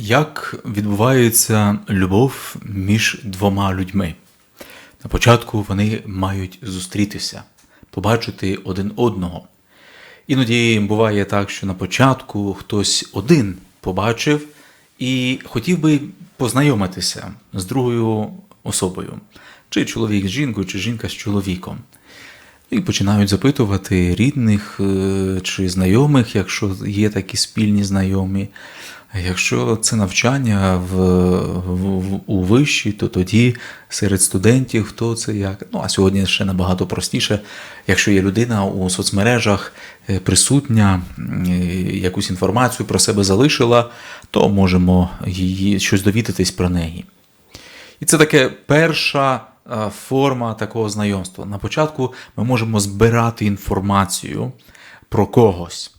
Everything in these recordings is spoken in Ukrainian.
Як відбувається любов між двома людьми? На початку вони мають зустрітися, побачити один одного. Іноді буває так, що на початку хтось один побачив і хотів би познайомитися з другою особою, чи чоловік з жінкою, чи жінка з чоловіком. І починають запитувати рідних е, чи знайомих, якщо є такі спільні знайомі. Якщо це навчання в, в, у виші, то тоді серед студентів хто це як. Ну а сьогодні ще набагато простіше. Якщо є людина у соцмережах е, присутня, якусь інформацію про себе залишила, то можемо її щось довідатись про неї. І це таке перша е, форма такого знайомства. На початку ми можемо збирати інформацію про когось.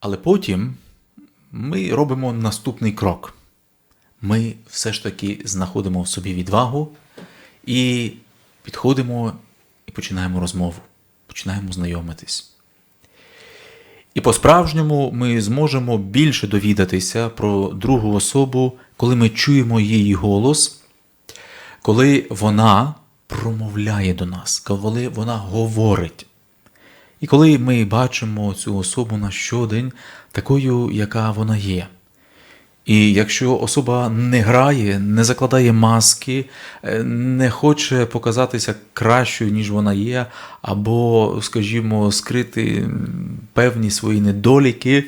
Але потім ми робимо наступний крок. Ми все ж таки знаходимо в собі відвагу і підходимо і починаємо розмову, починаємо знайомитись. І по-справжньому ми зможемо більше довідатися про другу особу, коли ми чуємо її голос, коли вона промовляє до нас, коли вона говорить. І коли ми бачимо цю особу на щодень такою, яка вона є. І якщо особа не грає, не закладає маски, е, не хоче показатися кращою, ніж вона є, або, скажімо, скрити певні свої недоліки,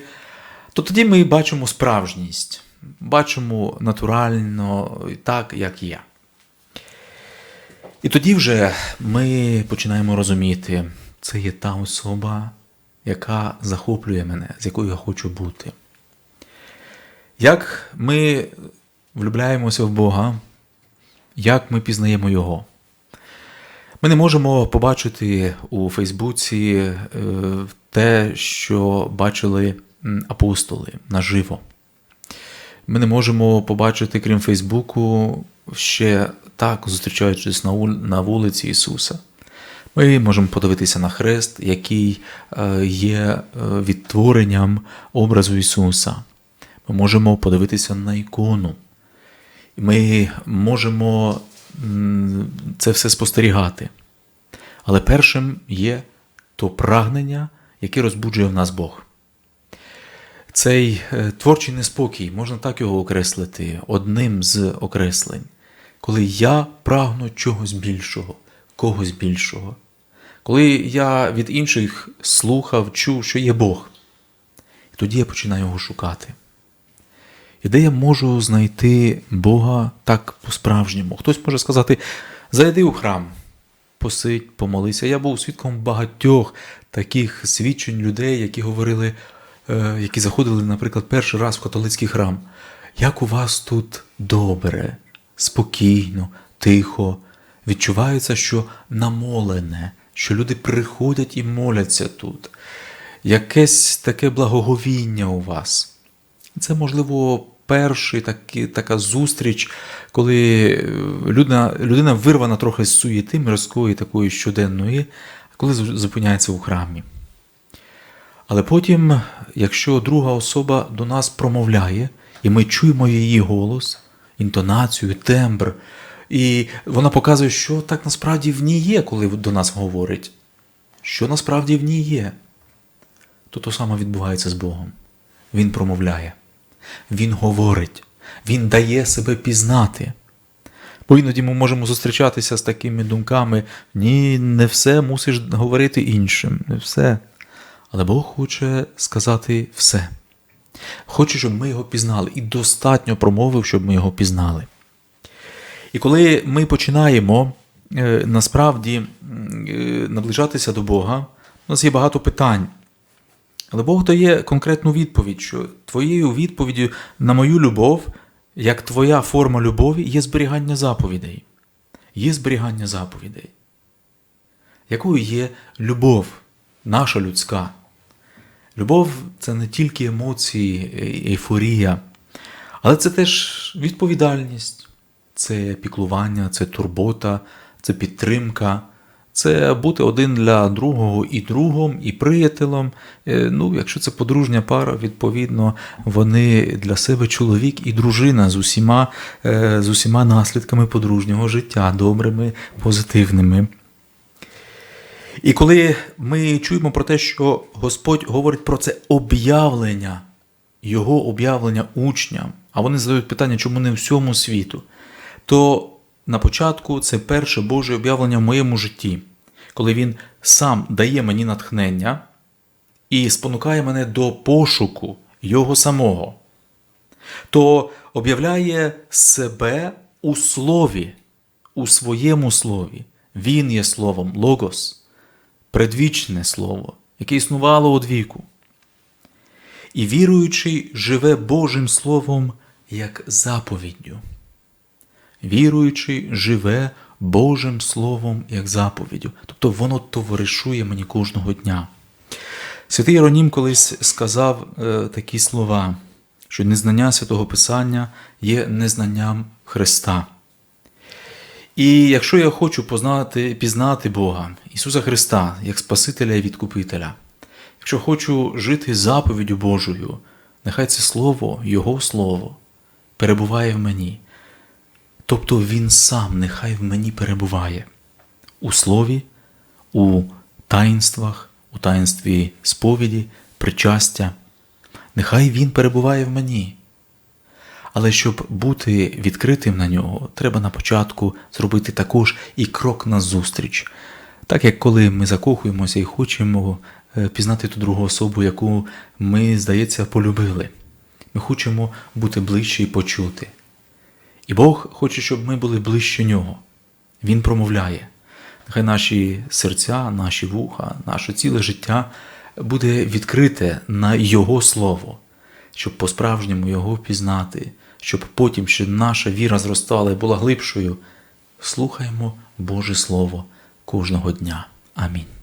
то тоді ми бачимо справжність, бачимо натурально так, як є. І тоді вже ми починаємо розуміти, це є та особа, яка захоплює мене, з якою я хочу бути. Як ми влюбляємося в Бога, як ми пізнаємо Його? Ми не можемо побачити у Фейсбуці е, те, що бачили апостоли наживо. Ми не можемо побачити, крім Фейсбуку, ще так, зустрічаючись на вулиці Ісуса. Ми можемо подивитися на хрест, який е, є е, відтворенням образу Ісуса. Ми можемо подивитися на ікону. Ми можемо це все спостерігати. Але першим є то прагнення, яке розбуджує в нас Бог. Цей е, творчий неспокій, можна так його окреслити, одним з окреслень, коли я прагну чогось більшого, когось більшого. Коли я від інших слухав, чув, що є Бог, і тоді я починаю його шукати. І де я можу знайти Бога так по-справжньому? Хтось може сказати, зайди у храм, посидь, помолися. Я був свідком багатьох таких свідчень людей, які говорили, е, які заходили, наприклад, перший раз в католицький храм. Як у вас тут добре, спокійно, тихо, відчувається, що намолене, що люди приходять і моляться тут. Якесь таке благоговіння у вас. Це, можливо, перший такі, така зустріч, коли людина людина вирвана трохи з суєти мирської такої щоденної, коли зупиняється у храмі. Але потім, якщо друга особа до нас промовляє, і ми чуємо її голос, інтонацію, тембр, і вона показує, що так насправді в ній є, коли до нас говорить, що насправді в ній є, то то саме відбувається з Богом. Він промовляє. Він говорить, Він дає себе пізнати. Бо іноді ми можемо зустрічатися з такими думками: ні, не все мусиш говорити іншим, не все. Але Бог хоче сказати все. Хоче, щоб ми його пізнали, і достатньо промовив, щоб ми його пізнали. І коли ми починаємо е, насправді е, наближатися до Бога, у нас є багато питань. Але Бог дає конкретну відповідь, що твоєю відповіддю на мою любов, як твоя форма любові, є зберігання заповідей. Є зберігання заповідей. Якою є любов, наша людська? Любов це не тільки емоції, е, ейфорія, але це теж відповідальність, це піклування, це турбота, це підтримка, Це бути один для другого і другом, і приятелем. Е, Ну, якщо це подружня пара, відповідно, вони для себе чоловік і дружина з усіма, е, з усіма наслідками подружнього життя, добрими, позитивними. І коли ми чуємо про те, що Господь говорить про це об'явлення, Його об'явлення учням, а вони задають питання, чому не всьому світу, то на початку це перше Боже об'явлення в моєму житті, коли Він сам дає мені натхнення і спонукає мене до пошуку Його самого, то об'являє себе у слові, у своєму слові. Він є словом Логос, предвічне слово, яке існувало од віку. І віруючий живе Божим Словом як заповіддю. Віруючий живе Божим Словом як заповіддю. Тобто воно товаришує мені кожного дня. Святий Іронім колись сказав е, такі слова, що незнання святого Писання є незнанням Христа. І якщо я хочу познати, пізнати Бога, Ісуса Христа, як Спасителя і Відкупителя, якщо хочу жити заповіддю Божою, нехай це Слово, Його Слово, перебуває в мені. Тобто Він сам нехай в мені перебуває у слові, у таїнствах, у таїнстві сповіді, причастя. Нехай Він перебуває в мені. Але щоб бути відкритим на нього, треба на початку зробити також і крок назустріч. Так як коли ми закохуємося і хочемо е, пізнати ту другу особу, яку ми, здається, полюбили. Ми хочемо бути ближче і почути. І Бог хоче, щоб ми були ближче нього. Він промовляє. Нехай наші серця, наші вуха, наше ціле життя буде відкрите на Його Слово, щоб по-справжньому Його пізнати, щоб потім ще наша віра зростала і була глибшою. Слухаємо Боже Слово кожного дня. Амінь.